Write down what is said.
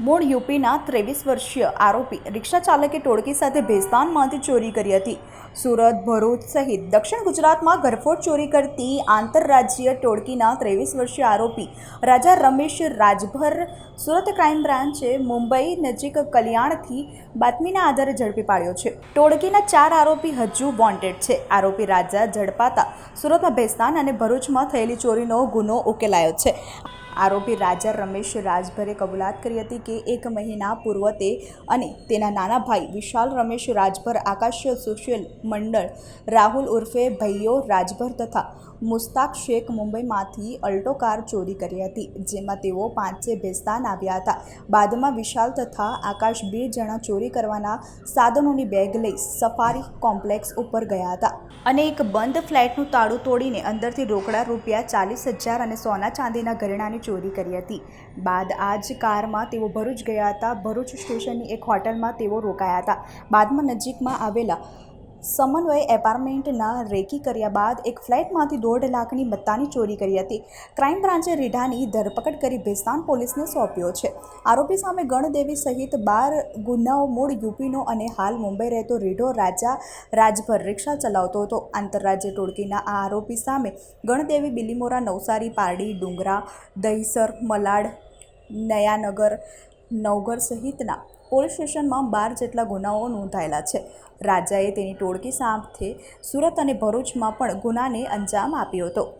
મૂળ યુપીના ત્રેવીસ વર્ષીય આરોપી રિક્ષા ચાલકે ટોળકી સાથે ભેસ્તાનમાંથી ચોરી કરી હતી. સુરત, ભરૂચ સહિત દક્ષિણ ગુજરાતમાં ઘરફોડ ચોરી કરતી આંતરરાજ્ય ટોળકીના ત્રેવીસ વર્ષીય આરોપી રાજા રમેશ રાજભર સુરત ક્રાઇમ બ્રાન્ચે મુંબઈ નજીક કલ્યાણથી બાતમીના આધારે ઝડપી પાડ્યો છે. ટોળકીના ચાર આરોપી હજુ વોન્ટેડ છે. આરોપી રાજા ઝડપાતા સુરતમાં ભેસ્તાન અને ભરૂચમાં થયેલી ચોરીનો ગુનો ઉકેલાયો છે. આરોપી રાજા રમેશ રાજભરે કબૂલાત કરી હતી કે એક મહિના પૂર્વ તે અને તેના નાના ભાઈ વિશાલ રમેશ રાજભર, આકાશ સુશીલ મંડળ, રાહુલ ઉર્ફે ભૈયો રાજભર તથા મુસ્તાક શેખ મુંબઈમાંથી અલ્ટો કાર ચોરી કરી હતી, જેમાં તેઓ પાંચે ભેસ્તાન આવ્યા હતા. બાદમાં વિશાલ તથા આકાશ બે જણા ચોરી કરવાના સાધનોની બેગ લઈ સફારી કોમ્પ્લેક્સ ઉપર ગયા હતા. અને એક બંધ ફ્લેટનું તાળું તોડીને અંદરથી રોકડા રૂપિયા ચાલીસ હજાર અને સોના ચાંદીના ઘરેણાની ચોરી કરી હતી. બાદ આ જ કારમાં તેઓ ભરૂચ ગયા હતા. ભરૂચ સ્ટેશનની એક હોટલમાં તેઓ રોકાયા હતા. બાદમાં નજીકમાં આવેલા સમન્વય એપાર્ટમેન્ટના રેકી કર્યા બાદ એક ફ્લેટમાંથી દોઢ લાખની મત્તાની ચોરી કરી હતી. ક્રાઇમ બ્રાન્ચે રીઢાની ધરપકડ કરી ભેસ્તાન પોલીસને સોંપ્યો છે. આરોપી સામે ગણદેવી સહિત બાર ગુનાઓ મૂળ યુપીનો અને હાલ મુંબઈ રહેતો રીઢો રાજા રાજભર રિક્ષા ચલાવતો હતો. આંતરરાજ્ય ટોળકીના આ આરોપી સામે ગણદેવી બિલીમોરા, નવસારી, પારડી, ડુંગરા, દહીસર, મલાડ, નયાનગર નવગર સહિતના પોલીસ સ્ટેશનમાં બાર જેટલા ગુનાઓ નોંધાયેલા છે. રાજાએ તેની ટોળકી સાથે સુરત અને ભરૂચમાં પણ ગુનાને અંજામ આપ્યો હતો.